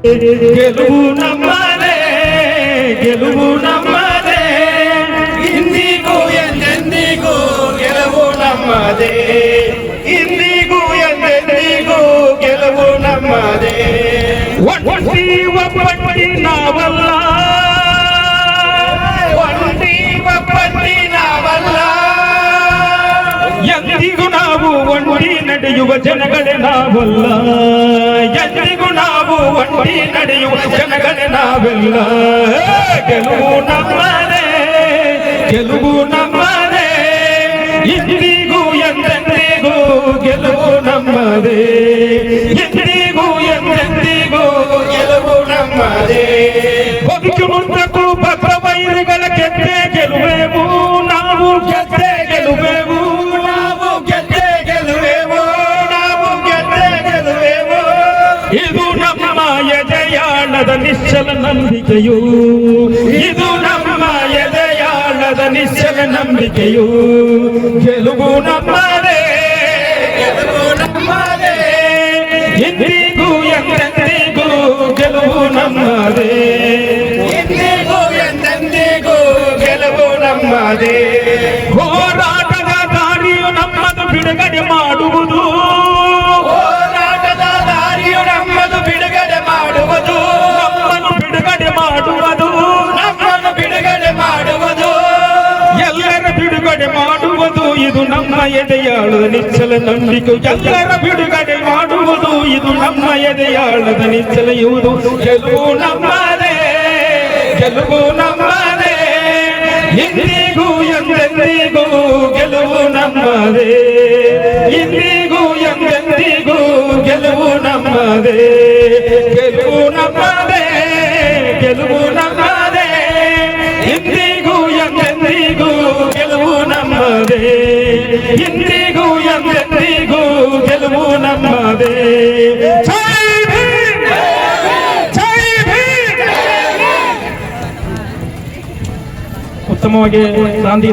ಗೆಲುವು ನಮ್ಮದೇ ಗೆಲುವು ನಮ್ಮದೇ ಇಂದಿಗೂ ಎಂದೆಂದಿಗೂ ಗೆಲುವು ನಮ್ಮದೇ ಇಂದಿಗೂ ಎಂದೆಂದಿಗೂ ಗೆಲುವು ನಮ್ಮದೇ ಒಂಟಿ ಒಬ್ಬಟ್ಟಿ ನಾವಲ್ಲ ಒಂಟಿ ಒಬ್ಬಟ್ಟಿ ನಾವಲ್ಲ ಎಂದಿಗೂ ನಾವು ಒಂಟಿ ನಡೆಯುವ ಜನಗಳೇ ನಾವಲ್ಲ ಎಂದಿಗೂ ನಾವು ಒಂಟಿ ನಡೆಯುವ ಜನಗಳೇ ನಾವೆಲ್ಲ ಗೆಲುವು ನಮ್ಮದೇ ಗೆಲುವು ನಮ್ಮದೇ ಇಂದಿಗೂ ಎಂದೆಂದಿಗೂ ಗೆಲುವು ನಮ್ಮದೇ ಎಂದಿಗೂ ಎಂದೆಂದಿಗೂ ಗೆಲುವು ನಮ್ಮದೇ ಬದುಕಿನುದ್ದಕ್ಕೂ ಎದೆಯಾಳದ ನಿಶ್ಚಲ ನಂಬಿಕೆಯು ಇದು ನಮ್ಮ ಎದೆಯಾಳದ ನಿಶ್ಚಲ ನಂಬಿಕೆಯು ಗೆಲುವು ನಮ್ಮದೇ ಗೆಲುವು ನಮ್ಮದೇ ಇಂದಿಗೂ ಎಂದೆಂದಿಗೂ ಗೆಲುವು ನಮ್ಮದೇ ಇಂದಿಗೂ ಎಂದೆಂದಿಗೂ ಗೆಲುವು ನಮ್ಮದೇ ಬಿಡುಗಡೆ ಮಾಡುವುದು ಇದು ನಮ್ಮ ಎದೆಯಾಳದ ನಿಚ್ಚಲ ನಂಬಿಕೆ. ಎಲ್ಲರ ಬಿಡುಗಡೆ ಮಾಡುವುದು ಇದು ನಮ್ಮ ಎದೆಯಾಳದ ನಿಚ್ಚಲ ಇವುದು ಗೆಲುವು ನಮ್ಮದೇ ಗೆಲುವು ನಮ್ಮದೇ, ಇಂದಿಗೂ ಎಂದೆಂದಿಗೂ ಗೆಲುವು ನಮ್ಮದೇ. ಇಂದಿಗೂ ಎಂದೆಂದಿಗೂ ಗೆಲುವು ನಮ್ಮದೇ. ಗೆಲುವು ನಮ್ಮದೇ ಗೆಲುವು ನಮ್ಮದೇ. ಇಂದಿಗೂ ನಮ್ಮವೇ ಇಂದಿಗೂ ಎಂದೆಂದಿಗೂ ಗೆಲುವು ನಮ್ಮದೇ. ಉತ್ತಮವಾಗಿ ಗಾಂಧಿ